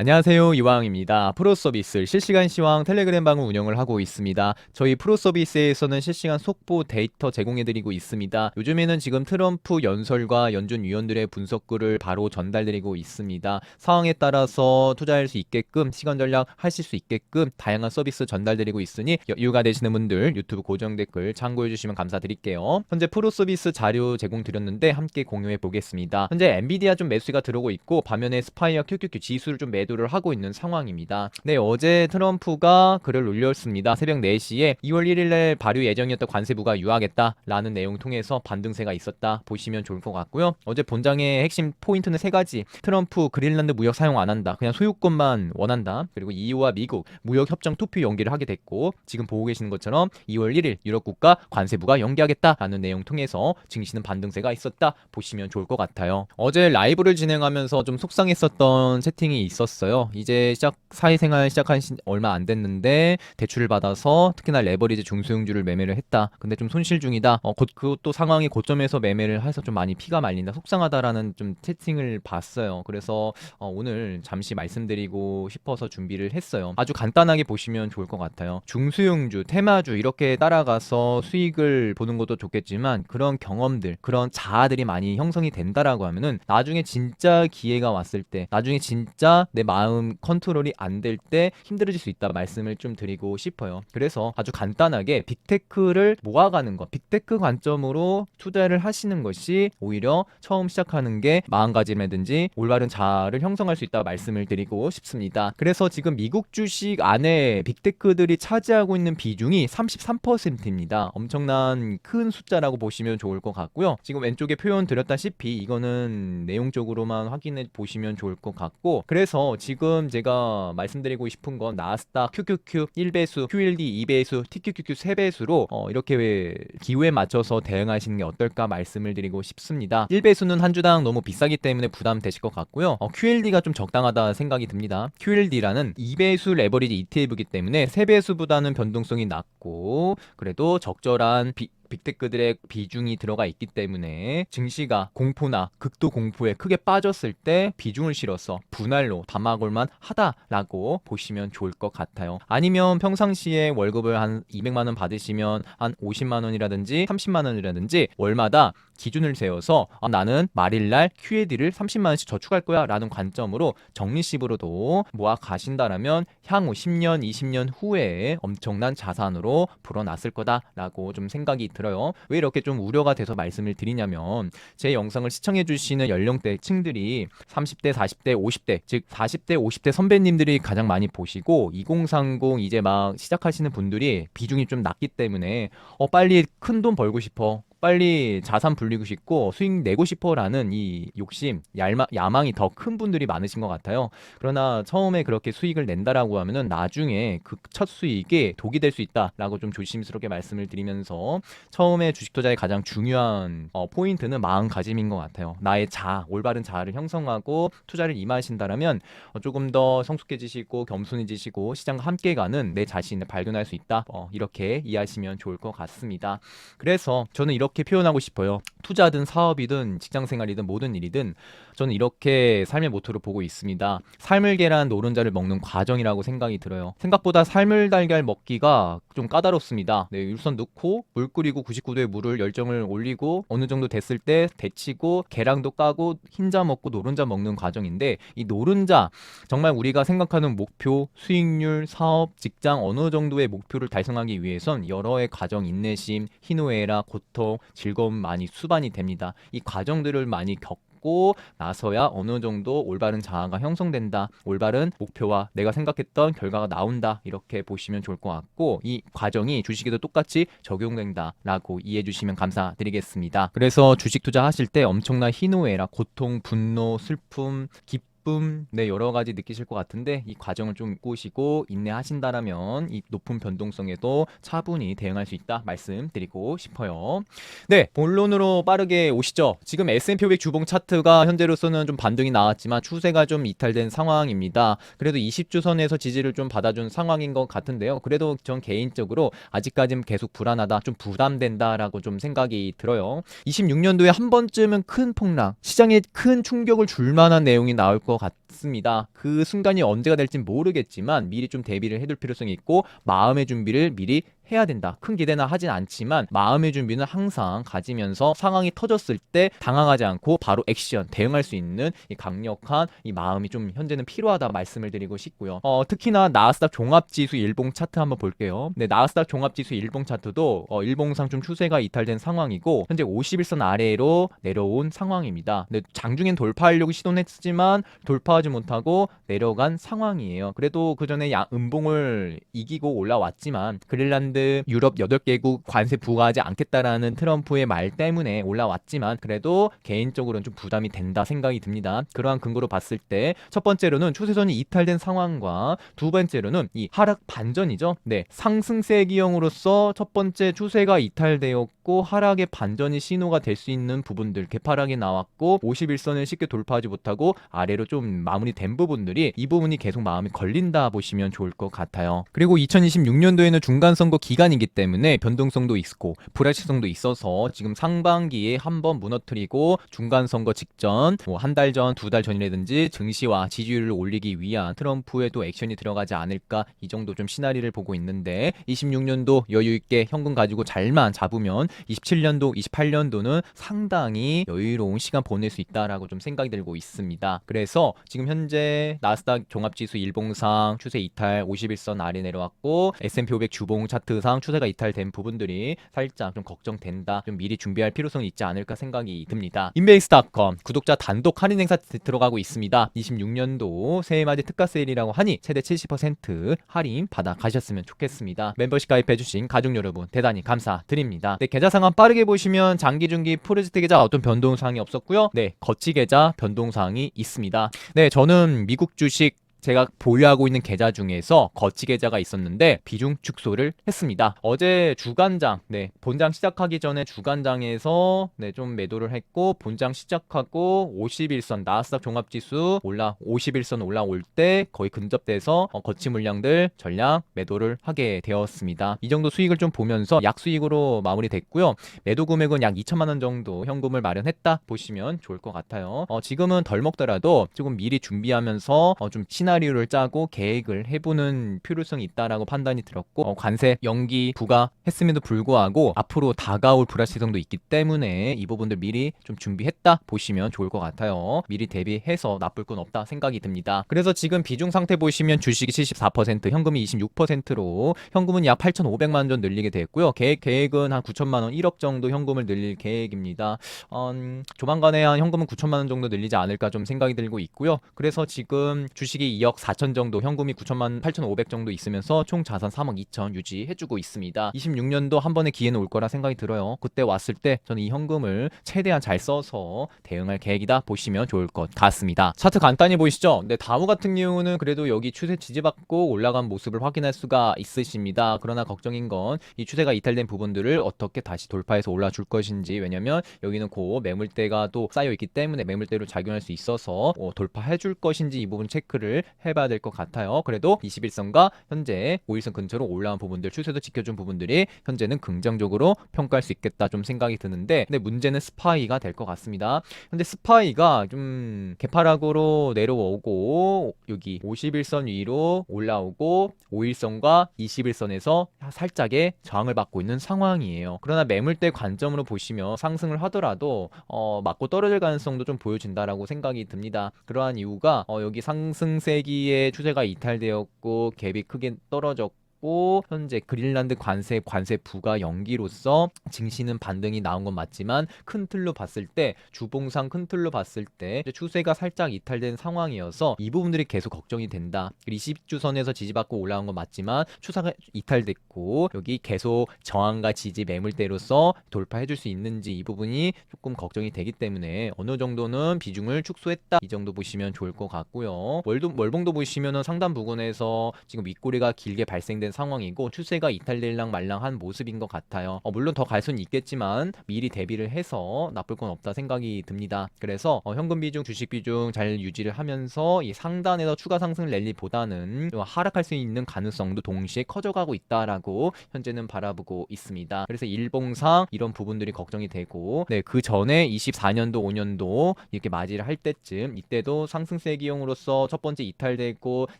안녕하세요. 이왕입니다. 프로 서비스 실시간 시황 텔레그램 방을 운영을 하고 있습니다. 저희 프로 서비스에서는 실시간 속보 데이터 제공해드리고 있습니다. 요즘에는 지금 트럼프 연설과 연준 위원들의 분석글을 바로 전달드리고 있습니다. 상황에 따라서 투자할 수 있게끔 시간 전략 하실 수 있게끔 다양한 서비스 전달드리고 있으니 여유가 되시는 분들 유튜브 고정 댓글 참고해 주시면 감사드릴게요. 현재 프로 서비스 자료 제공 드렸는데 함께 공유해 보겠습니다. 현재 엔비디아 좀 매수가 들어오고 있고 반면에 스파이어 QQQ 지수를 좀 매 도를 하고 있는 상황입니다. 네, 어제 트럼프가 글을 올렸습니다. 새벽 4시에 2월 1일에 발효 예정이었던 관세부가 유하겠다라는 내용 통해서 반등세가 있었다 보시면 좋을 것 같고요. 어제 본장의 핵심 포인트는 세 가지. 트럼프 그린란드 무역 사용 안 한다. 그냥 소유권만 원한다. 그리고 EU와 미국 무역 협정 투표 연기를 하게 됐고 지금 보고 계시는 것처럼 2월 1일 유럽 국가 관세부가 연기하겠다라는 내용 통해서 증시는 반등세가 있었다 보시면 좋을 것 같아요. 어제 라이브를 진행하면서 좀 속상했었던 채팅이 있었어요. 이제 시작 사회생활 시작한 시, 얼마 안 됐는데 대출을 받아서 특히나 레버리지 중소형주를 매매를 했다. 근데 좀 손실 중이다. 어, 곧 그것도 상황이 고점에서 매매를 해서 좀 많이 피가 말린다. 속상하다라는 좀 채팅을 봤어요. 그래서 어, 오늘 잠시 말씀드리고 싶어서 준비를 했어요. 아주 간단하게 보시면 좋을 것 같아요. 중수용주, 테마주 이렇게 따라가서 수익을 보는 것도 좋겠지만 그런 경험들, 그런 자아들이 많이 형성이 된다라고 하면은 나중에 진짜 기회가 왔을 때, 나중에 진짜 내 마음 컨트롤이 안 될 때 힘들어질 수 있다 말씀을 좀 드리고 싶어요. 그래서 아주 간단하게 빅테크를 모아가는 것, 빅테크 관점으로 투자를 하시는 것이 오히려 처음 시작하는 게 마음가짐이라든지 올바른 자아를 형성할 수 있다 말씀을 드리고 싶습니다. 그래서 지금 미국 주식 안에 빅테크들이 차지하고 있는 비중이 33%입니다. 엄청난 큰 숫자라고 보시면 좋을 것 같고요. 지금 왼쪽에 표현 드렸다시피 이거는 내용적으로만 확인해 보시면 좋을 것 같고 그래서 지금 제가 말씀드리고 싶은 건 나스닥 QQQ 1배수, QLD 2배수, TQQQ 3배수로 어, 이렇게 기후에 맞춰서 대응하시는 게 어떨까 말씀을 드리고 싶습니다. 1배수는 한 주당 너무 비싸기 때문에 부담되실 것 같고요. 어, QLD가 좀 적당하다 생각이 듭니다. QLD라는 2배수 레버리지 ETF이기 때문에 3배수보다는 변동성이 낮고 그래도 적절한 비, 빅테크들의 비중이 들어가 있기 때문에 증시가 공포나 극도 공포에 크게 빠졌을 때 비중을 실어서 분할로 담아골만 하다라고 보시면 좋을 것 같아요. 아니면 평상시에 월급을 한 200만 원 받으시면 한 50만 원이라든지 30만 원이라든지 월마다 기준을 세워서 아, 나는 말일날 QAD를 30만 원씩 저축할 거야 라는 관점으로 적립식으로도 모아 가신다라면 향후 10년, 20년 후에 엄청난 자산으로 불어났을 거다라고 좀 생각이 들어요. 왜 이렇게 좀 우려가 돼서 말씀을 드리냐면 제 영상을 시청해 주시는 연령대 층들이 30대, 40대, 50대 즉 40대, 50대 선배님들이 가장 많이 보시고 2030 이제 막 시작하시는 분들이 비중이 좀 낮기 때문에 어 빨리 큰 돈 벌고 싶어. 빨리 자산 불리고 싶고 수익 내고 싶어라는 이 욕심, 얄마, 야망이 더 큰 분들이 많으신 것 같아요. 그러나 처음에 그렇게 수익을 낸다라고 하면은 나중에 그 첫 수익이 독이 될 수 있다라고 좀 조심스럽게 말씀을 드리면서 처음에 주식 투자의 가장 중요한 어, 포인트는 마음가짐인 것 같아요. 나의 자, 올바른 자아를 형성하고 투자를 임하신다라면 어, 조금 더 성숙해지시고 겸손해지시고 시장과 함께 가는 내 자신을 발견할 수 있다. 어, 이렇게 이해하시면 좋을 것 같습니다. 그래서 저는 이렇게 표현하고 싶어요. 투자든 사업이든 직장 생활이든 모든 일이든 저는 이렇게 삶의 모토를 보고 있습니다. 삶을 계란 노른자를 먹는 과정이라고 생각이 들어요. 생각보다 삶을 달걀 먹기가 좀 까다롭습니다. 네, 유선 넣고 물 끓이고 99도의 물을 열정을 올리고 어느 정도 됐을 때 데치고 계량도 까고 흰자 먹고 노른자 먹는 과정인데 이 노른자 정말 우리가 생각하는 목표, 수익률, 사업, 직장 어느 정도의 목표를 달성하기 위해선 여러의 과정, 인내심, 희노애락, 고통, 즐거움 많이 수반이 됩니다. 이 과정들을 많이 겪 고 나서야 어느 정도 올바른 자아가 형성된다. 올바른 목표와 내가 생각했던 결과가 나온다. 이렇게 보시면 좋을 것 같고 이 과정이 주식에도 똑같이 적용된다라고 이해해 주시면 감사드리겠습니다. 그래서 주식 투자하실 때 엄청난 희노애락, 고통, 분노, 슬픔, 기쁨 기쁨, 네 여러 가지 느끼실 것 같은데 이 과정을 좀 꾸시고 인내하신다라면 이 높은 변동성에도 차분히 대응할 수 있다 말씀드리고 싶어요. 네 본론으로 빠르게 오시죠. 지금 S&P 500 주봉 차트가 현재로서는 좀 반등이 나왔지만 추세가 좀 이탈된 상황입니다. 그래도 20주선에서 지지를 좀 받아준 상황인 것 같은데요. 그래도 전 개인적으로 아직까지는 계속 불안하다, 좀 부담된다라고 좀 생각이 들어요. 26년도에 한 번쯤은 큰 폭락, 시장에 큰 충격을 줄 만한 내용이 나올 것 같다. 같습니다. 그 순간이 언제가 될진 모르겠지만 미리 좀 대비를 해둘 필요성이 있고 마음의 준비를 미리 해야 된다. 큰 기대나 하진 않지만 마음의 준비는 항상 가지면서 상황이 터졌을 때 당황하지 않고 바로 액션 대응할 수 있는 이 강력한 이 마음이 좀 현재는 필요하다 말씀을 드리고 싶고요. 어, 특히나 나스닥 종합지수 일봉 차트 한번 볼게요. 네, 나스닥 종합지수 일봉 차트도 어, 일봉상 좀 추세가 이탈된 상황이고 현재 51선 아래로 내려온 상황입니다. 네, 장중엔 돌파하려고 시도했지만 돌파 하지 못하고 내려간 상황이에요. 그래도 그 전에 음봉을 이기고 올라왔지만 그릴란드 유럽 8개국 관세 부과하지 않겠다라는 트럼프의 말 때문에 올라왔지만 그래도 개인적으로는 좀 부담이 된다 생각이 듭니다. 그러한 근거로 봤을 때 첫 번째로는 추세선이 이탈된 상황과 두 번째로는 이 하락 반전이죠. 네, 상승세 기형으로서 첫 번째 추세가 이탈되었고 하락의 반전이 신호가 될 수 있는 부분들 개파락이 나왔고 51선을 쉽게 돌파하지 못하고 아래로 좀 마무리된 부분들이 이 부분이 계속 마음이 걸린다 보시면 좋을 것 같아요. 그리고 2026년도에는 중간 선거 기간이기 때문에 변동성도 있고 불확실성도 있어서 지금 상반기에 한번 무너뜨리고 중간 선거 직전 뭐 한 달 전, 두 달 전이라든지 증시와 지지율을 올리기 위한 트럼프의 또 액션이 들어가지 않을까 이 정도 좀 시나리를 보고 있는데 26년도 여유 있게 현금 가지고 잘만 잡으면 27년도, 28년도는 상당히 여유로운 시간 보낼 수 있다라고 좀 생각이 들고 있습니다. 그래서 지금 현재 나스닥 종합지수 일봉상 추세 이탈 51선 아래 내려왔고 S&P 500 주봉 차트상 추세가 이탈된 부분들이 살짝 좀 걱정된다. 좀 미리 준비할 필요성이 있지 않을까 생각이 듭니다. 인베이스닷컴 구독자 단독 할인 행사 들어가고 있습니다. 26년도 새해 맞이 특가 세일이라고 하니 최대 70% 할인 받아 가셨으면 좋겠습니다. 멤버십 가입해 주신 가족 여러분 대단히 감사드립니다. 네, 계좌 상황 빠르게 보시면 장기 중기 프로젝트 계좌 어떤 변동 사항이 없었고요. 네, 거치 계좌 변동 사항이 있습니다. 네, 저는 미국 주식 제가 보유하고 있는 계좌 중에서 거치 계좌가 있었는데 비중 축소를 했습니다. 어제 주간장, 네, 본장 시작하기 전에 주간장에서 네, 좀 매도를 했고 본장 시작하고 51선 나스닥 종합지수 올라 51선 올라올 때 거의 근접돼서 어, 거치 물량들 전량 매도를 하게 되었습니다. 이 정도 수익을 좀 보면서 약 수익으로 마무리됐고요. 매도 금액은 약 2천만 원 정도 현금을 마련했다 보시면 좋을 것 같아요. 어, 지금은 덜 먹더라도 조금 미리 준비하면서 어, 좀 시나리오를 짜고 계획을 해보는 필요성이 있다라고 판단이 들었고 어, 관세 연기 부과했음에도 불구하고 앞으로 다가올 불확실성도 있기 때문에 이 부분들 미리 좀 준비했다 보시면 좋을 것 같아요. 미리 대비해서 나쁠 건 없다 생각이 듭니다. 그래서 지금 비중 상태 보시면 주식이 74%, 현금이 26%로 현금은 약 8,500만 원 늘리게 됐고요. 계획 계획은 한 9천만 원, 1억 정도 현금을 늘릴 계획입니다. 음, 조만간에 한 현금은 9천만 원 정도 늘리지 않을까 좀 생각이 들고 있고요. 그래서 지금 주식이 2억 4천 정도, 현금이 9천만 8,500 정도 있으면서 총 자산 3억 2천 유지해주고 있습니다. 26년도 한 번의 기회는 올 거라 생각이 들어요. 그때 왔을 때 저는 이 현금을 최대한 잘 써서 대응할 계획이다 보시면 좋을 것 같습니다. 차트 간단히 보이시죠? 네, 다우 같은 경우는 그래도 여기 추세 지지받고 올라간 모습을 확인할 수가 있으십니다. 그러나 걱정인 건 이 추세가 이탈된 부분들을 어떻게 다시 돌파해서 올라줄 것인지 왜냐면 여기는 고 매물대가 또 쌓여 있기 때문에 매물대로 작용할 수 있어서 어, 돌파해 줄 것인지 이 부분 체크를 해봐야 될 것 같아요. 그래도 21선과 현재 5일선 근처로 올라온 부분들 추세도 지켜준 부분들이 현재는 긍정적으로 평가할 수 있겠다 좀 생각이 드는데 근데 문제는 스파이가 될 것 같습니다. 현재 스파이가 좀 개파락으로 내려오고 여기 51선 위로 올라오고 5일선과 21선에서 살짝의 저항을 받고 있는 상황이에요. 그러나 매물대 관점으로 보시면 상승을 하더라도 어, 맞고 떨어질 가능성도 좀 보여진다라고 생각이 듭니다. 그러한 이유가 어, 여기 상승세 기의 추세가 이탈되었고 갭이 크게 떨어졌고 고 현재 그린란드 관세 관세 부과 연기로서 증시는 반등이 나온 건 맞지만 큰 틀로 봤을 때 주봉상 큰 틀로 봤을 때 추세가 살짝 이탈된 상황이어서 이 부분들이 계속 걱정이 된다. 20주선에서 지지받고 올라온 건 맞지만 추세가 이탈됐고 여기 계속 저항과 지지 매물대로서 돌파해 줄 수 있는지 이 부분이 조금 걱정이 되기 때문에 어느 정도는 비중을 축소했다. 이 정도 보시면 좋을 것 같고요. 월봉도 보시면은 상단 부근에서 지금 윗꼬리가 길게 발생된 된 상황이고 추세가 이탈될랑 말랑한 모습인 것 같아요. 어, 물론 더 갈 수는 있겠지만 미리 대비를 해서 나쁠 건 없다 생각이 듭니다. 그래서 어, 현금 비중, 주식 비중 잘 유지를 하면서 이 상단에서 추가 상승 랠리보다는 좀 하락할 수 있는 가능성도 동시에 커져가고 있다라고 현재는 바라보고 있습니다. 그래서 일봉상 이런 부분들이 걱정이 되고 네, 그 전에 24년도 5년도 이렇게 맞이를 할 때쯤 이때도 상승세 기용으로서 첫 번째 이탈되고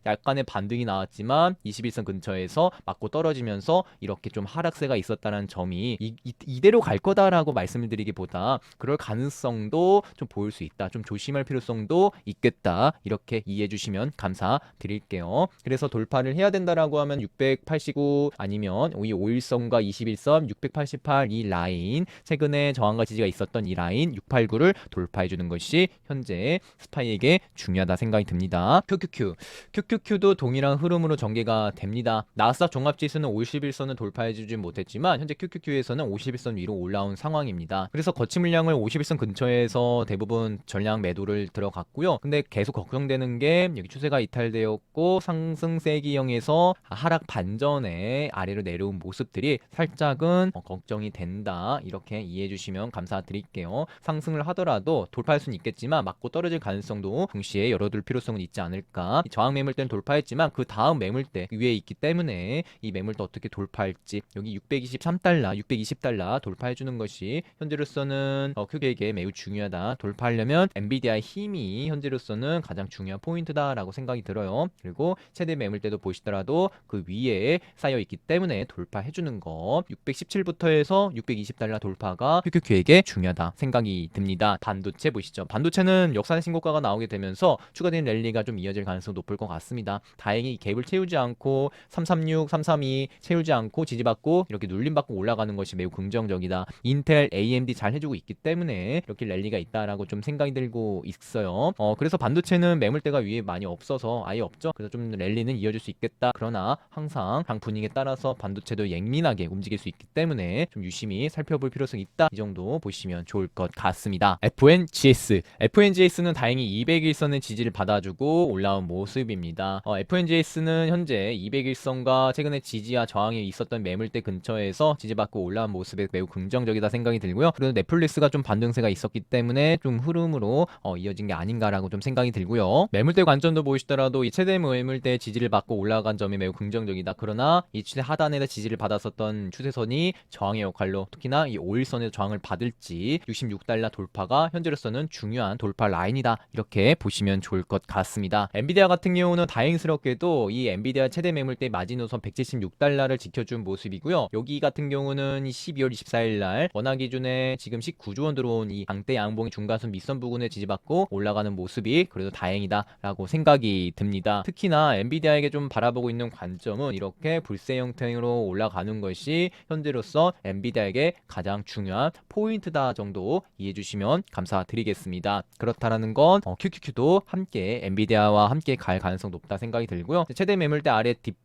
약간의 반등이 나왔지만 21선 근처에서 맞고 떨어지면서 이렇게 좀 하락세가 있었다는 점이 이, 이, 이 대로 갈 거다라고 말씀을 드리기보다 그럴 가능성도 좀 보일 수 있다. 좀 조심할 필요성도 있겠다. 이렇게 이해해 주시면 감사드릴게요. 그래서 돌파를 해야 된다라고 하면 689 아니면 이 5일선과 21선 688 이 라인 최근에 저항과 지지가 있었던 이 라인 689를 돌파해 주는 것이 현재 스파이에게 중요하다 생각이 듭니다. QQQ QQQ도 동일한 흐름으로 전개가 됩니다. 나 스닥 종합지수는 51선을 돌파해주지 못했지만 현재 QQQ에서는 51선 위로 올라온 상황입니다. 그래서 거치 물량을 51선 근처에서 대부분 전량 매도를 들어갔고요. 근데 계속 걱정되는 게 여기 추세가 이탈되었고 상승세 기형에서 하락 반전에 아래로 내려온 모습들이 살짝은 어, 걱정이 된다. 이렇게 이해해 주시면 감사드릴게요. 상승을 하더라도 돌파할 수는 있겠지만 맞고 떨어질 가능성도 동시에 열어둘 필요성은 있지 않을까. 이 저항 매물대는 돌파했지만 그 다음 매물대 위에 있기 때문에 이 매물대 어떻게 돌파할지 여기 623달러, 620달러 돌파해 주는 것이 현재로서는 어, 크게에게 매우 중요하다. 돌파하려면 엔비디아의 힘이 현재로서는 가장 중요한 포인트다라고 생각이 들어요. 그리고 최대 매물대도 보시더라도 그 위에 쌓여 있기 때문에 돌파해 주는 거 617부터 해서 620달러 돌파가 QQQ에게 중요하다 생각이 듭니다. 반도체 보시죠. 반도체는 역사의 신고가가 나오게 되면서 추가된 랠리가 좀 이어질 가능성이 높을 것 같습니다. 다행히 갭을 채우지 않고 336, 332 채우지 않고 지지받고 이렇게 눌림받고 올라가는 것이 매우 긍정적이다. 인텔, AMD 잘 해주고 있기 때문에 이렇게 랠리가 있다라고 좀 생각이 들고 있어요. 어, 그래서 반도체는 매물대가 위에 많이 없어서 아예 없죠. 그래서 좀 랠리는 이어질 수 있겠다. 그러나 항상 장 분위기에 따라서 반도체도 예민하게 움직일 수 있기 때문에 좀 유심히 살펴볼 필요성이 있다. 이 정도 보시면 좋을 것 같습니다. FNGS. FNGS는 다행히 200일선의 지지를 받아주고 올라온 모습입니다. 어, FNGS는 현재 200일선과 최근에 지지와 저항이 있었던 매물대 근처에서 지지받고 올라온 모습에 매우 긍정적이다 생각이 들고요. 그리고 넷플릭스가 좀 반등세가 있었기 때문에 좀 흐름으로 어, 이어진 게 아닌가라고 좀 생각이 들고요. 매물대 관점도 보시더라도 이 최대 매물대 지지를 받고 올라간 점이 매우 긍정적이다. 그러나 이 추세 하단에서 지지를 받았었던 추세선이 저항의 역할로 특히나 이 5일선에서 저항을 받을지 66달러 돌파가 현재로서는 중요한 돌파 라인이다. 이렇게 보시면 좋을 것 같습니다. 엔비디아 같은 경우는 다행스럽게도 이 엔비디아 최대 매물대 마지노선 176달러를 지켜준 모습이고요. 여기 같은 경우는 12월 24일 날 원화 기준에 지금 19조 원 들어온 이 강대 양봉의 중간선 밑선 부근에 지지받고 올라가는 모습이 그래도 다행이다라고 생각이 듭니다. 특히나 엔비디아에게 좀 바라보고 있는 관점은 이렇게 불세 형태로 올라가는 것이 현재로서 엔비디아에게 가장 중요한 포인트다 정도 이해해 주시면 감사드리겠습니다. 그렇다라는 건 어, QQQ도 함께 엔비디아와 함께 갈 가능성 높다 생각이 들고요. 최대 매물대 아래 뒷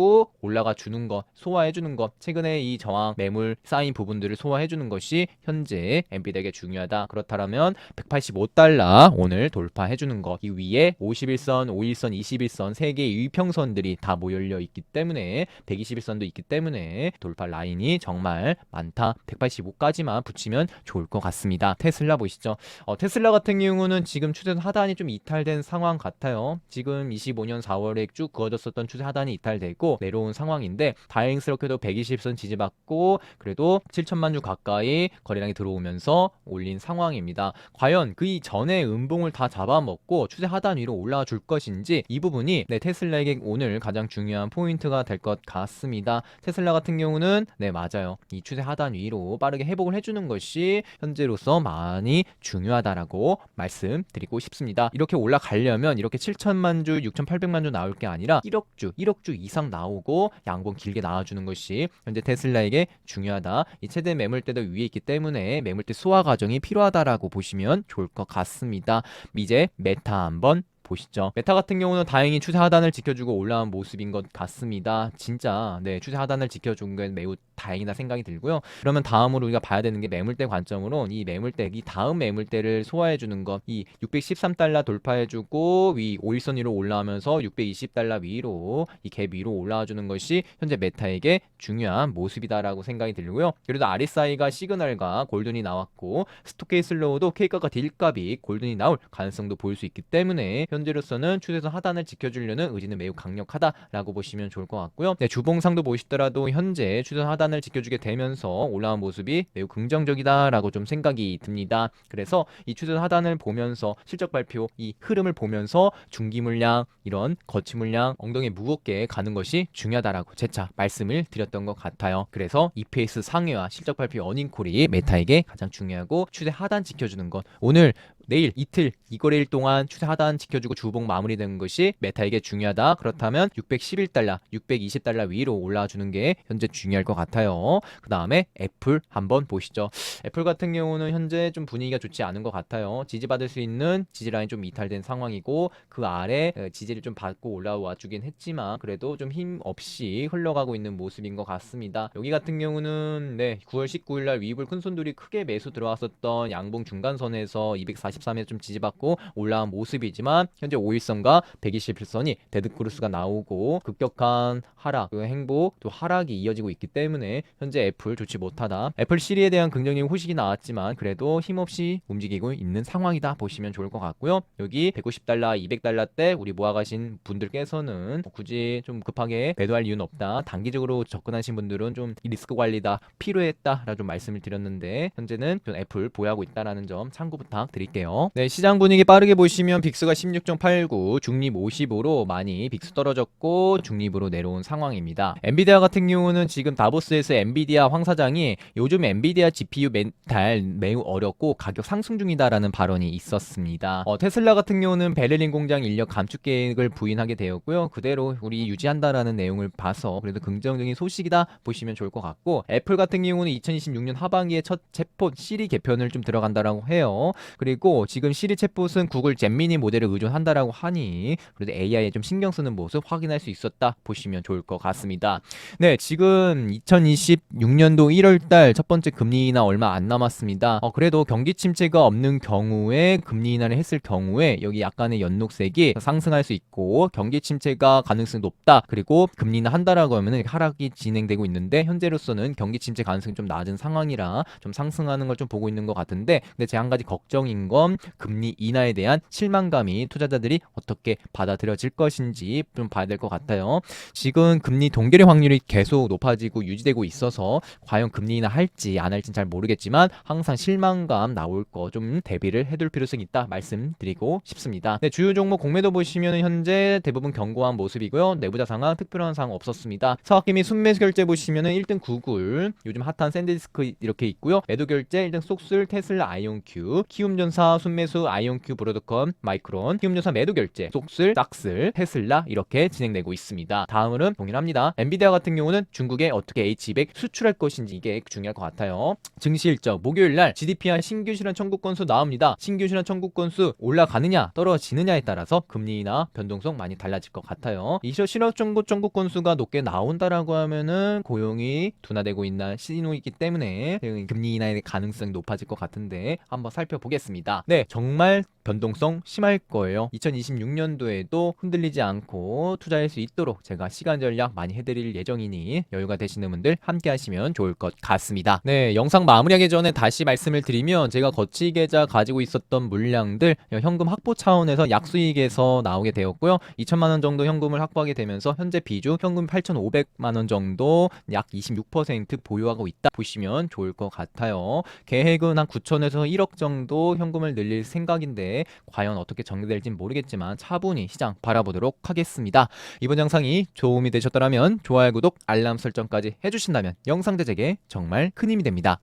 받고 올라가 주는 것, 소화해 주는 것, 최근에 이 저항 매물 쌓인 부분들을 소화해 주는 것이 현재 엔비디아에게 중요하다. 그렇다면 185달러 오늘 돌파해 주는 것, 이 위에 51선, 5일선, 21선 세 개의 위평선들이 다 모여려 있기 때문에 121선도 있기 때문에 돌파 라인이 정말 많다. 185까지만 붙이면 좋을 것 같습니다. 테슬라 보시죠. 어, 테슬라 같은 경우는 지금 추세 하단이 좀 이탈된 상황 같아요. 지금 25년 4월에 쭉 그어졌었던 추세 하단이 이탈되고 내려온 상황인데 다행스럽게도 120선 지지받고 그래도 7천만 주 가까이 거래량이 들어오면서 올린 상황입니다. 과연 그 이전에 음봉을 다 잡아먹고 추세 하단 위로 올라와 줄 것인지 이 부분이 네, 테슬라에게 오늘 가장 중요한 포인트가 될 것 같습니다. 테슬라 같은 경우는 네 맞아요. 이 추세 하단 위로 빠르게 회복을 해주는 것이 현재로서 많이 중요하다라고 말씀드리고 싶습니다. 이렇게 올라가려면 이렇게 7천만 주, 6,800만 주 나올 게 아니라 1억 주, 1억 주 이상 나 오고 양봉 길게 나와주는 것이 현재 테슬라에게 중요하다. 이 최대 매물대도 위에 있기 때문에 매물대 소화 과정이 필요하다라고 보시면 좋을 것 같습니다. 이제 메타 한번 보시죠. 메타 같은 경우는 다행히 추세 하단을 지켜주고 올라온 모습인 것 같습니다. 진짜 네 추세 하단을 지켜준 게 매우 다행이다 생각이 들고요. 그러면 다음으로 우리가 봐야 되는 게 매물대 관점으로 이 매물대 이 다음 매물대를 소화해 주는 것 이 613달러 돌파해 주고 위 5일선 위로 올라오면서 620달러 위로 이 갭 위로 올라와 주는 것이 현재 메타에게 중요한 모습이다라고 생각이 들고요. 그래도 RSI가 시그널과 골든이 나왔고 스토케이 슬로우도 K값과 딜값이 골든이 나올 가능성도 보일 수 있기 때문에 현 재로서는 추세선 하단을 지켜주려는 의지는 매우 강력하다라고 보시면 좋을 것 같고요. 네, 주봉상도 보시더라도 현재 추세선 하단을 지켜주게 되면서 올라온 모습이 매우 긍정적이다라고 좀 생각이 듭니다. 그래서 이 추세선 하단을 보면서 실적 발표 이 흐름을 보면서 중기 물량 이런 거치 물량 엉덩이 무겁게 가는 것이 중요하다라고 재차 말씀을 드렸던 것 같아요. 그래서 EPS 상회와 실적 발표 어닝콜이 메타에게 가장 중요하고 추세 하단 지켜주는 것 오늘 내일 이틀 이거래일 동안 추세 하단 지켜주고 주봉 마무리되는 것이 메타에게 중요하다. 그렇다면 611달러, 620달러 위로 올라와 주는 게 현재 중요할 것 같아요. 그 다음에 애플 한번 보시죠. 애플 같은 경우는 현재 좀 분위기가 좋지 않은 것 같아요. 지지받을 수 있는 지지 라인 좀 이탈된 상황이고 그 아래 어, 지지를 좀 받고 올라와 주긴 했지만 그래도 좀 힘 없이 흘러가고 있는 모습인 것 같습니다. 여기 같은 경우는 네 9월 19일 날 위불 큰 손들이 크게 매수 들어왔었던 양봉 중간선에서 243에 좀 지지받고 올라온 모습이지만 현재 5일선과 121선이 데드크루스가 나오고 급격한 하락, 그 행보 또 하락이 이어지고 있기 때문에 현재 애플 좋지 못하다. 애플 시리에 대한 긍정적인 후식이 나왔지만 그래도 힘없이 움직이고 있는 상황이다 보시면 좋을 것 같고요. 여기 150달러, 200달러 대 우리 모아가신 분들께서는 뭐 굳이 좀 급하게 매도할 이유는 없다. 단기적으로 접근하신 분들은 좀이 리스크 관리다 필요했다라 좀 말씀을 드렸는데 현재는 좀 애플 보유하고 있다라는 점 참고 부탁드릴게요. 네, 시장 분위기 빠르게 보시면 빅스가 16.89, 중립 55로 많이 빅스 떨어졌고 중립으로 내려온 상황입니다. 엔비디아 같은 경우는 지금 다보스에서 엔비디아 황 사장이 요즘 엔비디아 GPU 멘탈 매우 어렵고 가격 상승 중이다라는 발언이 있었습니다. 어, 테슬라 같은 경우는 베를린 공장 인력 감축 계획을 부인하게 되었고요. 그대로 우리 유지한다라는 내용을 봐서 그래도 긍정적인 소식이다 보시면 좋을 것 같고 애플 같은 경우는 2026년 하반기에 첫 챗봇 시리 개편을 좀 들어간다라고 해요. 그리고 지금 시리 챗봇은 구글 잼미니 모델을 의존 한다라고 하니 그래도 AI에 좀 신경 쓰는 모습 확인할 수 있었다 보시면 좋을 것 같습니다. 네, 지금 2026년도 1월달 첫 번째 금리 인하 얼마 안 남았습니다. 어, 그래도 경기 침체가 없는 경우에 금리 인하를 했을 경우에 여기 약간의 연녹색이 상승할 수 있고 경기 침체가 가능성이 높다. 그리고 금리 인하 한다라고 하면은 하락이 진행되고 있는데 현재로서는 경기 침체 가능성이 좀 낮은 상황이라 좀 상승하는 걸 좀 보고 있는 것 같은데 근데 제 한 가지 걱정인 건 금리 인하에 대한 실망감이 투자 자들이 어떻게 받아들여질 것인지 좀 봐야 될 것 같아요. 지금 금리 동결의 확률이 계속 높아지고 유지되고 있어서 과연 금리 인하 할지 안 할지는 잘 모르겠지만 항상 실망감 나올 거 좀 대비를 해둘 필요성이 있다 말씀드리고 싶습니다. 네, 주요 종목 공매도 보시면 현재 대부분 견고한 모습이고요. 내부자 상황 특별한 상황 없었습니다. 사학기 및 순매수 결제 보시면은 1등 구글, 요즘 핫한 샌디스크 이렇게 있고요. 매도 결제 1등 속술, 테슬라, 아이온큐, 키움전사 순매수, 아이온큐, 브로드컴, 마이크론, 키움 전사 매도 결제, 속술, 싹슬, 테슬라 이렇게 진행되고 있습니다. 다음으로는 동일합니다. 엔비디아 같은 경우는 중국에 어떻게 H200 수출할 것인지 이게 중요할 것 같아요. 증시 일정 목요일 날 GDP와 신규 실현 청구 건수 나옵니다. 신규 실현 청구 건수 올라가느냐 떨어지느냐에 따라서 금리나 변동성 많이 달라질 것 같아요. 이셔 실업 청구 청구 건수가 높게 나온다라고 하면은 고용이 둔화되고 있는 신호이기 때문에 금리 인하의 가능성이 높아질 것 같은데 한번 살펴보겠습니다. 네, 정말 변동성 심할 거예요. 2026년도에도 흔들리지 않고 투자할 수 있도록 제가 시간 전략 많이 해드릴 예정이니 여유가 되시는 분들 함께 하시면 좋을 것 같습니다. 네, 영상 마무리하기 전에 다시 말씀을 드리면 제가 거치 계좌 가지고 있었던 물량들 현금 확보 차원에서 약수익에서 나오게 되었고요. 2천만 원 정도 현금을 확보하게 되면서 현재 비중 현금 8,500만 원 정도 약 26% 보유하고 있다 보시면 좋을 것 같아요. 계획은 한 9천에서 1억 정도 현금을 늘릴 생각인데 과연 어떻게 정리될 진 모르겠지만 차분히 시장 바라보도록 하겠습니다. 이번 영상이 도움이 되셨더라면 좋아요, 구독, 알람 설정까지 해주신다면 영상 제작에 정말 큰 힘이 됩니다.